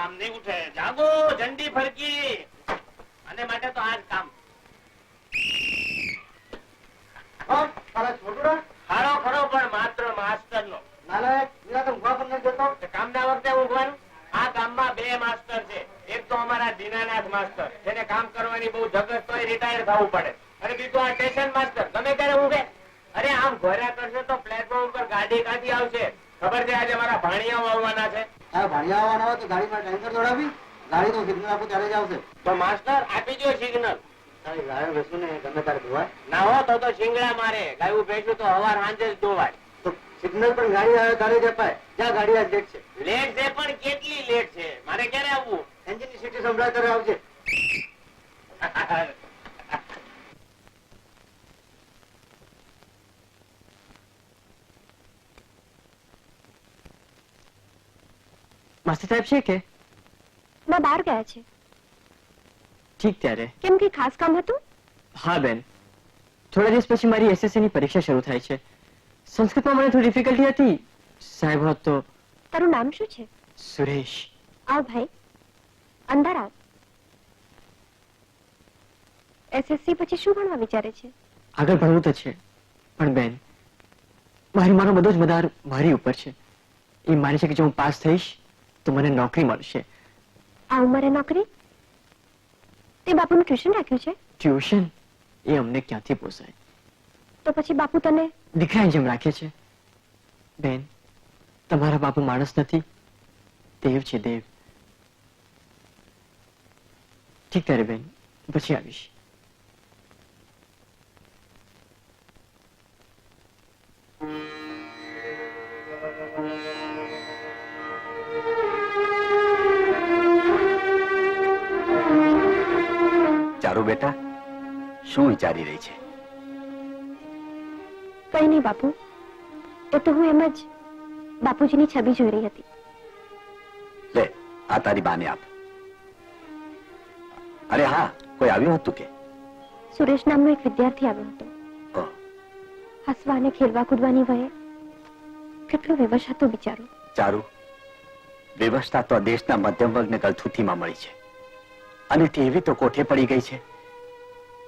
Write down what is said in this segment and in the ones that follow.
કામ નહીં ઉઠે. જાગો ઝંડી ફરકી. અને માટે તો આજ કામ. ખારો ખરો પણ માત્ર માસ્ટર નો કામના વખતે ઊંઘવાનું આ ગામમાં બે માસ્ટર છે. એક તો અમારા દીનાનાથ માસ્ટર. જેને કામ કરવાની બહુ જગત તોય રિટાયર થવું પડે. અને બીજું આ સ્ટેશન માસ્ટર તમે ક્યારે ઊંઘે. અરે આમ ઘોર્યા કરશે તો પ્લેટફોર્મ ઉપર ગાડી કાઢી આવશે. ખબર છે આજે મારા ભાણિયાઓ આવવાના છે? તારા ભાણિયા આવવાના હોય તો ગાડીમાં ટેન્કર દોડાવી ગાડી તો સિગ્નલ આપું ત્યારે જ આવશે. તો માસ્ટર આપી દો સિગ્નલ તારી ગાયો બેસું ને ગમે તારે ધોવાય. ના હો તો તો શિંગડા મારે. ગાયું ભેંસું તો હવાર સાંજે જ ધોવાય. તો સિગ્નલ પણ ગાડી આવે ત્યારે જ અપાય. જ્યાં ગાડી આ લેટ છે. લેટ છે પણ કેટલી લેટ છે? મારે ક્યારે આવવું? એન્જિનની સીટી સંભળાય ત્યારે આવજે. માસ્ટર સાહેબ છે કે? ના બહાર ગયા છે. ઠીક ત્યારે. કેમ કે ખાસ કામ હતું? હા બેન. થોડા દિવસ પછી મારી એસએસસી ની પરીક્ષા શરૂ થાય છે. સંસ્કૃતમાં મને થોડી ડિફિકલ્ટી હતી. સાહેબ હોત તારું નામ શું છે? સુરેશ. આવ ભાઈ. અંદર આવ. એસએસસી પછી શું ભણવા વિચારે છે? આગળ ભણવું તો છે. પણ બેન મારી મારો બધો જ મદાર મારી ઉપર છે. એ માને છે કે જો હું પાસ થઈશ તો મને નોકરી મળશે. આ ઉંમરે નોકરી? તે બાપુનું ટ્યુશન રાખ્યું છે? ટ્યુશન? એ અમને ક્યાંથી પોસાય? તો પછી બાપુ તને? દીકરાની જેમ રાખે છે. બેન તમારા બાપુ માણસ નથી. દેવ છે દેવ. ઠીક ત્યારે બેન પછી આવીશ. બેટા શું વિચારી રહી છે? કઈ નહીં બાપુ એ તો હું એમ જ બાપુજીની છબી જોઈ રહી હતી. લે આ તારી બાને આપ. અરે હા કોઈ આવ્યું હતું કે? સુરેશ નામનો એક વિદ્યાર્થી આવ્યો હતો. હસવા અને ખેલવા કૂદવાની વયે કેટલો વિવશ હતો બિચારો. ચારું વ્યવસ્થા તો દેશના મધ્યમ વર્ગને ગલથુથીમાં મળી છે. અને તે એવી તો કોઠે પડી ગઈ છે?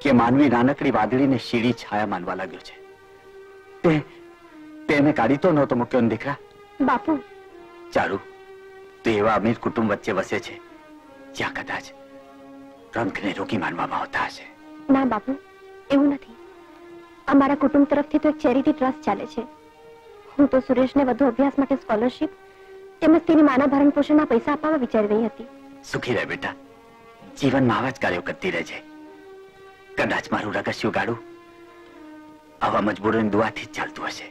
કે માનવી નાનકડી વાદળીને શીડી છાયા માનવા લાગ્યો છે. તે તેને કાઢી તો નહોતો મૂક્યો દીકરા? બાપુ. ચારુ તો એવા અમીર કુટુંબ વચ્ચે વસે છે જ્યાં કદાચ રંખને રોકી માનવામાં આવતા હશે. ના બાપુ એવું નથી. અમારા કુટુંબ તરફથી તો એક ચેરિટી ટ્રસ્ટ ચાલે છે. હું તો સુરેશને વધુ અભ્યાસ માટે સ્કોલરશિપ તેમજ તેની માના ભરણ પોષણના પૈસા આપવા વિચારી રહી હતી. સુખી રહે બેટા. જીવનમાં આવા જ કાર્યો કરતી રહેજે. કદાચ મારું રગસ્યું ગાડું આવા મજબૂરોની દુઆથી જ ચાલતું હશે.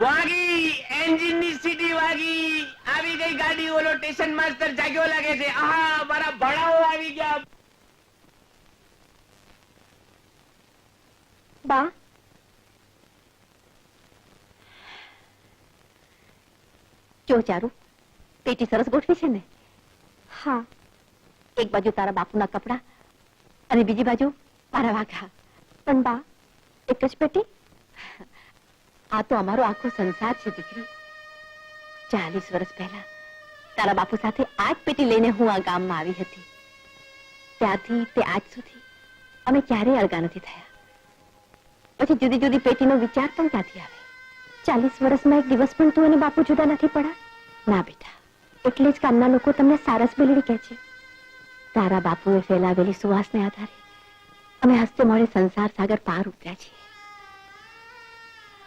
વાગી એન્જિનની સીટી વાગી. આવી ગઈ ગાડી ઓલો સ્ટેશન માસ્ટર જાગ્યો લાગે છે. આહા મારા ભણાઓ આવી ગયા. બા? જો ચારુ પેટી સરસ ગોઠવી છે ને? હા. એક બાજુ તારા બાપુના કપડા અને બીજી બાજુ મારા વાઘા. પણ બા એક જ પેટી? આ તો અમારો આખો સંસાર છે, દીકરી. ચાલીસ વર્ષ પહેલા તારા બાપુ સાથે આ જ પેટી લઈને હું આ ગામમાં આવી હતી. ત્યાંથી તે આજ સુધી અમે ક્યારેય અળગા નથી થયા. પછી જુદી જુદી પેટીનો વિચાર પણ ક્યાંથી આવે? ચાલીસ વર્ષમાં એક દિવસ પણ તું અને બાપુ જુદા નથી પડ્યા? ના બેટા, એટલે જ ગામના લોકો તમને સારસ બેલડી કહે છે. તારા બાપુએ ફેલાવેલી સુવાસને આધારે અમે હસ્તે મળે સંસાર સાગર પાર ઉતર્યા છીએ.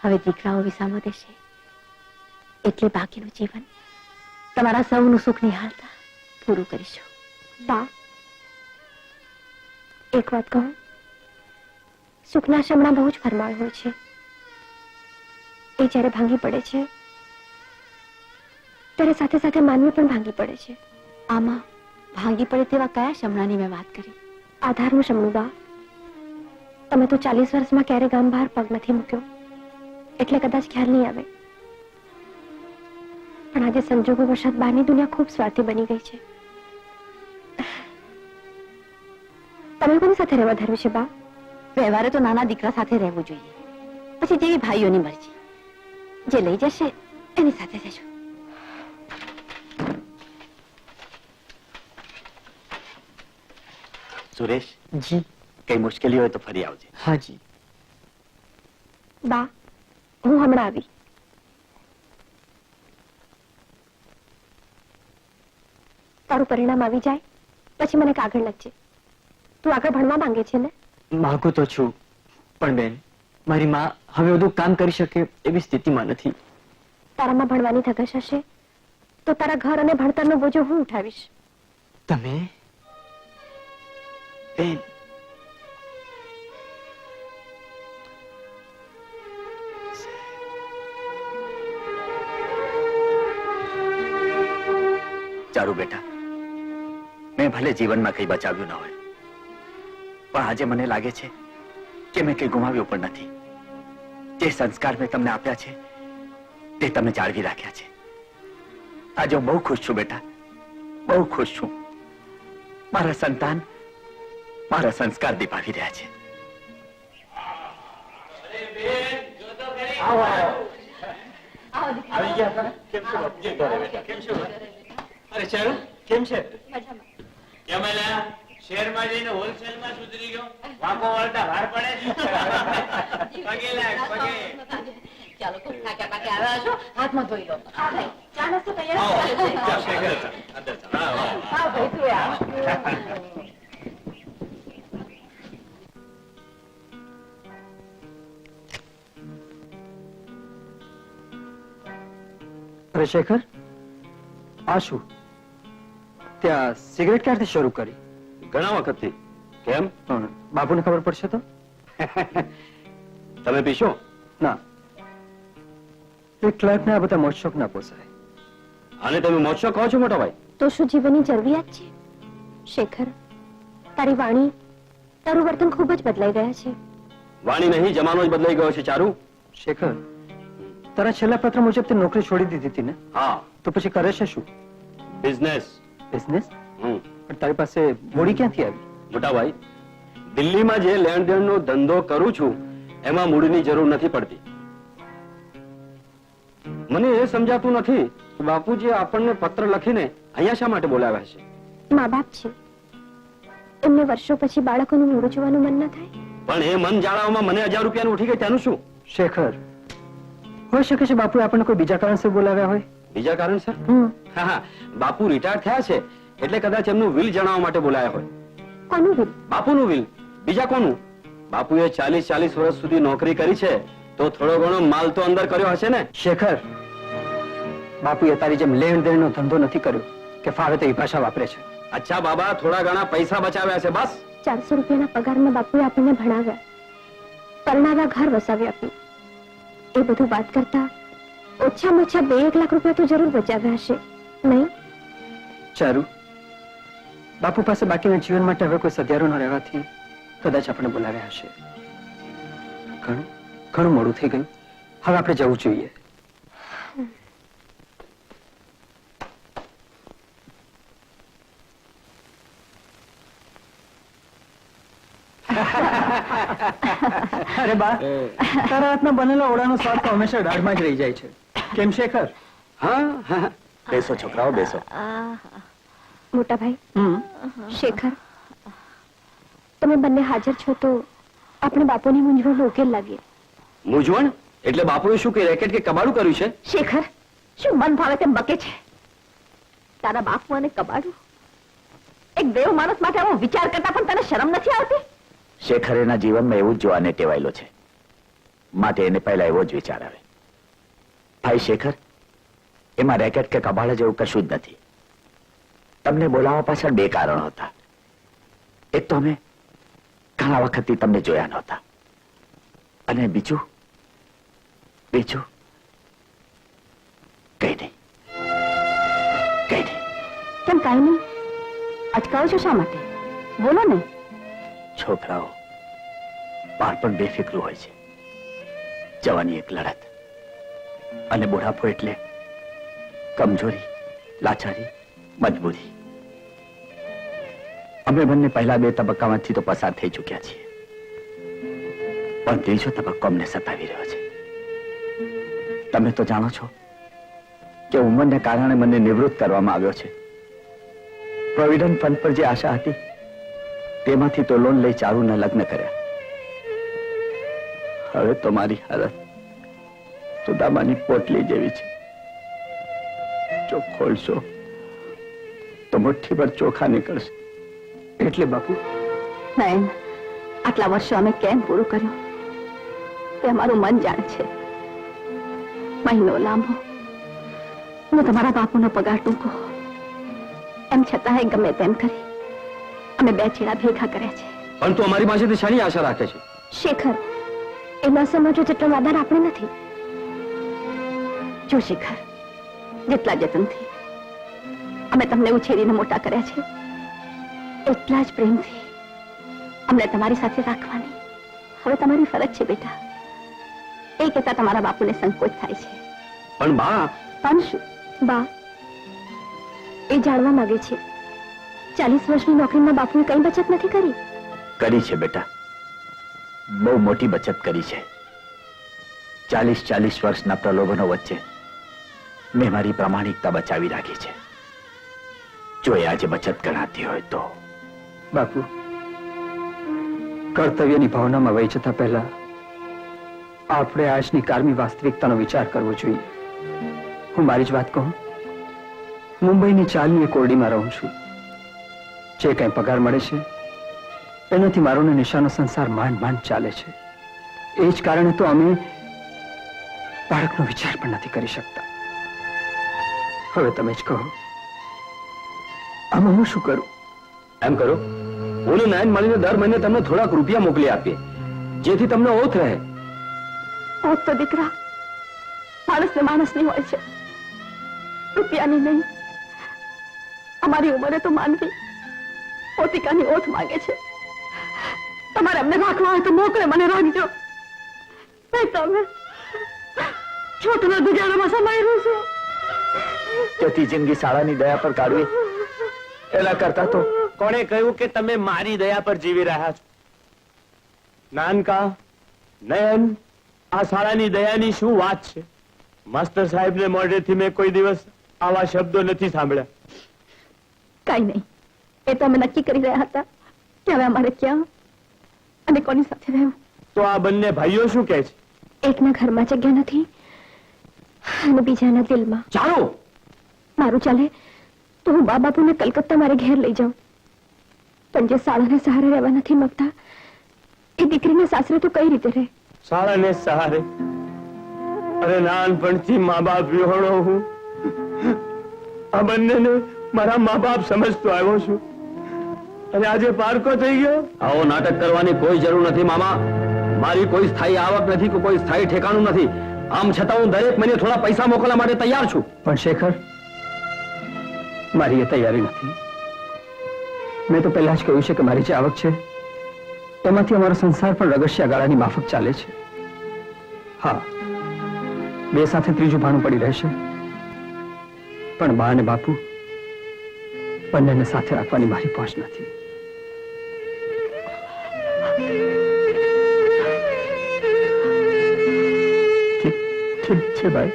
હવે દીકરાઓ વિસામો દેશે. એટલે બાકીનું જીવન તમારા સૌનું સુખ નિહાળતા પૂરું કરીશું. બા એક વાત કહું? સુખના શમણા બહુ જ ફરમાળ હોય છે. એ જ્યારે ભાંગી પડે છે ત્યારે સાથે સાથે માનવી પણ ભાંગી પડે છે. આમાં ભાંગી પડે તેવા કયા શમણાની મેં વાત કરી આધારનું શમણુબા તમે તો ચાલીસ વર્ષમાં ક્યારે ગામ બહાર પગ નથી મૂક્યો એટલે કદાચ ખ્યાલ નહીં આવે પણ આજે સંજોગો વરસાદ બહારની દુનિયા ખૂબ સ્વાર્થી બની ગઈ છે તમે કોની સાથે રહેવા ધર્યું છે બા વ્યવહારે તો નાના દીકરા સાથે રહેવું જોઈએ પછી જેવી ભાઈઓની મરજી જે લઈ જશે એની સાથે રહેજો સુરેશ? જી. કઈ મુશ્કેલી હોય તો ફરી આવજે. હા જી. બા હું હમણાં આવી. તારું પરિણામ આવી જાય પછી મને કાગળ લખજે. તું આગળ ભણવા માંગે છે ને? માંગુ તો છું પણ બેન મારી માં હવે બધું કામ કરી શકે એવી સ્થિતિમાં નથી. તારામાં ભણવાની ધગશ હશે તો તારા ઘર અને ભણતરનો બોજો હું ઉઠાવીશ. તમે? બેન ચારુ બેટા, મેં ભલે જીવનમાં કંઈ બચાવ્યું ન હોય, પણ આજે મને લાગે છે કે મેં કંઈ ગુમાવ્યું પણ નથી. જે સંસ્કાર મેં તમને આપ્યા છે, તે તમે જાળવી રાખ્યા છે. આજે હું બહુ ખુશ છું બેટા, બહુ ખુશ છું. મારા સંતાન મારા સંસ્કાર દીપાવી રહ્યા છે. કેમ છે કેમ શહેરમાં જઈને હોલસેલમાં સુધરી ગયો. વાંકો વળતા ભાર પડે પગે લાગ પગે. ચાલો ખૂબ થાક્યા આવ્યા છો. હાથમાં ધોઈ લો. ચા નાસ્તો આવો, જાઓ, શેખર, અંદર જાઓ. આવો, આવો. હા ભાઈ તું શેખર આ શું? ત્યાં સિગરેટ ક્યારથી શરૂ કરી? ઘણા વખતથી. કેમ? બાપુને ખબર પડશે તો? તમે પીશો? ના. એક ક્લર્ક ને આ બધા મોજશોખ ના પોસાય. આને તમે મોજો કહો છો મોટા ભાઈ? તો શું જીવનની જરૂરિયાત છે? શેખર તારી વાણી તારું વર્તન ખૂબ જ બદલાઈ ગયા છે. વાણી નહીં જમાનો જ બદલાઈ ગયો છે ચારુ. શેખર તારા છેલ્લા પત્ર મુજબ તે નોકરી છોડી દીધી હતી ને? હા. તો પછી કરે છે શું? Business business hmm. પણ તારી પાસે મૂડી ક્યાંથી આવી? મોટા ભાઈ દિલ્હીમાં જે લેણ દેણનો ધંધો કરું છું એમાં મૂડીની જરૂર નથી પડતી. મને એ સમજાતું નથી કે બાપુજી આપણને પત્ર લખીને અહીંયા શા માટે બોલાવ્યા છે? મા બાપ છે. એમને વર્ષો પછી બાળકોનું મૂળ જોવાનું મન ન થાય? પણ એ મન જાળવવામાં મને હજાર રૂપિયાનું ઉઠી ગઈ તેનું શું? શેખર હોઈ શકે છે બાપુ આપણને કોઈ બીજા કારણસર બોલાવ્યા હોય? બીજા કારણસર? હા હા. બાપુ રિટાયર થયા છે એટલે કદાચ એમનું વિલ જણાવવા માટે બોલાયા હોય. કોનું વિલ બાપુનું વિલ બીજા કોનું? બાપુએ ચાલીસ ચાલીસ વર્ષ સુધી નોકરી કરી છે તો થોડો ઘણો માલ તો અંદર કર્યો હશે ને? શેખર બાપુએ તારી જેમ લેણ દેણનો ધંધો નથી કર્યો કે ફાવે તેવી ભાષા વાપરે છે. અચ્છા બાબા થોડા ઘણા પૈસા બચાવ્યા છે બસ. ચારસો રૂપિયાના પગારમાં બાપુએ આપણને ભણાવ્યા. પરણાવ્યા ઘર વસાવી આપ્યું એ બધું વાત કરતા ઓછામાં ઓછા બે એક લાખ રૂપિયા તો જરૂર બચાવ્યા હશે. નહીં? ચારુ. બાપુ પાસે બાકીના જીવન માટે હવે કોઈ સધિયારો ન રહેવાથી કદાચ આપણે બોલાવ્યા હશે. ઘણું ઘણું મોડું થઈ ગયું. હવે આપણે જવું જોઈએ. અરે બા તારા હાથના બનેલા ઓળાનો સ્વાદ તો હંમેશા દાઢમાં જ રહી જાય છે. કેમ શેખર હા હા બેસો છોકરાઓ બેસો. મોટા ભાઈ શેખર તમે બંને હાજર છો તો આપણે બાપુની મૂંઝવણ ઉકેલ લાગે મૂંઝવણ? એટલે બાપુએ શું કે રેકેટ કે કબાડું કર્યું છે? શેખર શું મન ભાવે તેમ બકે છે? તારા બાપુ અને કબાડું? એક દેવ માણસ માટે આવો વિચાર કરતા પણ તને શરમ નથી આવતી? શેખર એના જીવનમાં એવું જ જોવાને ટેવાયેલો છે. માટે એને પહેલા એવો જ વિચાર આવે. ભાઈ શેખર, એમાં રેકેટ કે કબાડા જેવું કશું જ નથી. તમને બોલાવવા પાછળ બે કારણ હતા. એક તો અમે ઘણા વખતથી તમને જોયા નહોતા. અને બીજું બીજું, કઈ નહીં. કઈ નહીં. કેમ કઈ નહીં અટકાવો છો શા માટે? બોલો ને. છોકરાઓ બાળપણ બેફિકરું હોય છે. જવાની એક લડત. અને બુઢાપો એટલે કમજોરી, લાચારી, મજબૂરી. અમે બંને પહેલા બે તબક્કામાંથી તો પસાર થઈ ચૂક્યા છીએ. પણ ત્રીજો તબક્કો અમને સતાવી રહ્યો છે. તમે તો જાણો છો કે ઉંમરને કારણે મને નિવૃત્ત કરવામાં આવ્યો છે. પ્રોવિડન્ટ ફંડ પર જે આશા હતી તેમાંથી તો લોન લઈ ચારુના લગ્ન કર્યા. હવે તો મારી હાલત સુદામાની પોટલી જેવી છે. જો ખોલશો, તો મુઠ્ઠી પર ચોખા નીકળશે. એટલે બાપુ? નયન, આટલા વર્ષો અમે કેમ પૂરું કર્યું? તે અમારું મન જાણે છે. મહિનો લાંબો. ને તમારા બાપુનો પગાર ટૂંકો. એમ છતાં ગમે તેમ કરી. અમે બે છેડા ભેગા કર્યા છે. પણ તું અમારી પાસેથી શાની આશા રાખે છે? શેખર એ ન સમજો જેટલો આધાર આપણે નથી. જો શેખર જેટલા જતનથી અમે તમને ઉછેરીને મોટા કર્યા છે એટલા જ પ્રેમથી અમને તમારી સાથે રાખવાની. હવે તમારી ફરજ છે બેટા. એ કહેતા તમારા બાપુને સંકોચ થાય છે. પણ બા પણ શું? બા એ જાણવા માંગે છે ચાલીસ વર્ષની નોકરીમાં બાપુએ કઈ બચત નથી કરી? કરી છે બેટા. બહુ મોટી બચત કરી છે. ચાલીસ ચાલીસ વર્ષના પ્રલોભનો વચ્ચે મેં મારી પ્રામાણિકતા બચાવી રાખી છે. જો એ આજે બચત ગણાતી હોય તો. બાપુ કર્તવ્યની ભાવનામાં વહી જતા પહેલા આપણે આજની કારમી વાસ્તવિકતાનો વિચાર કરવો જોઈએ. હું મારી જ વાત કહું. મુંબઈની ચાલની કોરડીમાં રહું છું. જે કંઈ પગાર મળે છે એનાથી મારો નિશાનો સંસાર માંડ માંડ ચાલે છે. એ જ કારણે તો અમે બાળકનો વિચાર પણ નથી કરી શકતા. હવે તમે જ કહો આમાં હું શું કરું? એમ કરો. હું ને નાયન મળીને દર મહિને તમને થોડાક રૂપિયા મોકલી આપીએ. જેથી તમને ઓથ રહે. ઓથ તો દીકરા માણસ ને માણસની હોય છે. રૂપિયાની નહીં. અમારી ઉંમરે તો માનવી પોતિકાની ઓથ માંગે છે. તમારે અમને રાખવા હોય તો મોકલે મને રાખજો તમે છોટના ગુજારામાં સમાઈ રહ્યું છું. જતી જિંદગી શાળાની દયા પર કાઢવી. એના કરતા તો કોણે કહ્યું કે તમે મારી દયા પર જીવી રહ્યા છો? નાનકા નયન આ શાળાની દયાની શું વાત છે? માસ્ટર સાહેબને મોઢેથી મેં કોઈ દિવસ આવા શબ્દો નથી સાંભળ્યા. કઈ નહીં. એ તો અમે નક્કી કરી રહ્યા હતા કે હવે અમારે ક્યાં અને કોની સાથે રહેવું? તો આ બંને ભાઈઓ શું કહે છે? એકના ઘરમાં જગ્યા નથી અને બીજાના દિલમાં. ચાલો! મારું ચાલે તો હું બા બાપુને કલકત્તા મારે ઘેર લઈ જાઉં. પણ જે સાળાને સહારે રહેવા નથી માંગતા એ દીકરીને સાસરે તો કઈ રીતે રહે? શાળાને સહારે? અરે નાનપણથી મા બાપ વિહોણો હું. આ બંનેને મારા મા બાપ સમજતો આવ્યો છું. અને આજે પારકો થઈ ગયો? આવો નાટક કરવાની કોઈ જરૂર નથી મામા. મારી કોઈ સ્થાયી આવક નથી કે કોઈ સ્થાયી ઠેકાણું નથી. આમ છતાં હું દરેક મહિને થોડા પૈસા મોકલવા માટે તૈયાર છું. પણ શેખર મારી એ તૈયારી નથી. મેં તો પહેલા જ કહ્યું છે કે મારી જે આવક છે એમાંથી અમારો સંસાર પણ રગસ્યા ગાળાની માફક ચાલે છે. હા બે સાથે ત્રીજું ભાણું પડી રહેશે. પણ બા અને બાપુ બંનેને સાથે રાખવાની મારી પહોંચ નથી. છે ભાઈ.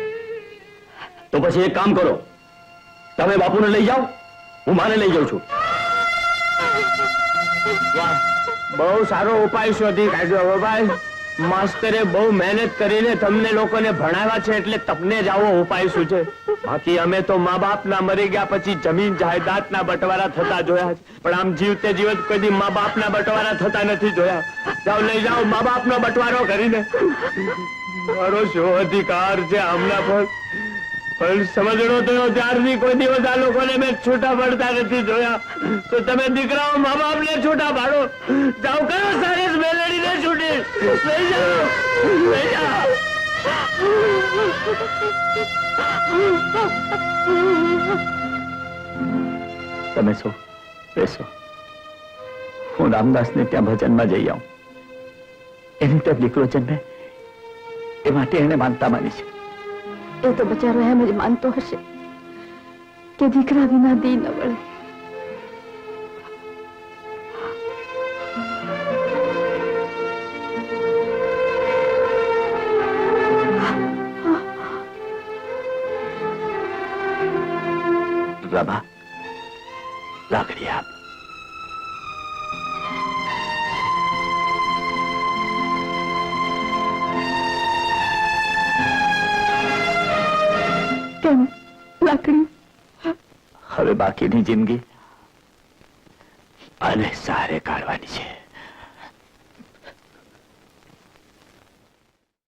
તો પછી એક કામ કરો. તમે બાપુને લઈ જાઓ હું માને લઈ જાઉં છું. બહુ સારો ઉપાય શોધી કાઢ્યો હવે ભાઈ. માસ્તરે બહુ મહેનત કરીને તમને લોકોને ભણાવ્યા છે એટલે તમને જ આવો ઉપાય શું છે? બાકી અમે તો મા બાપ ના મરી ગયા પછી જમીન જાયદાદ ના બટવારા થતા જોયા છે. પણ આમ જીવતે જીવત કદી મા બાપ ના બટવારા થતા નથી જોયા. જાઓ લઈ જાઓ મા બાપ નો બટવારો કરીને. મારો શું અધિકાર છે આમના પર. પણ સમજણો થયો ત્યારથી કોઈ દિવસ આ લોકોને મેં છૂટા પડતા નથી જોયા. તો તમે દીકરાઓ મા બાપ ને છૂટા પાડો. જાઓ કરો સારી મેલડી ને છૂટી? લઈ જાઓ. લઈ જાઓ. તમે શું બેસો. હું રામદાસને ત્યાં ભજનમાં જઈ આવું. એની ત્યાં દીકરો જન્મે એ માટે એને માનતા માની છે. એ તો બચારો એમ જ માનતો હશે કે દીકરા વિના દી ન વળે. રમા લાકડી આપ. લાકડી. હવે બાકીની જિંદગી અને સારે કાઢવાની છે.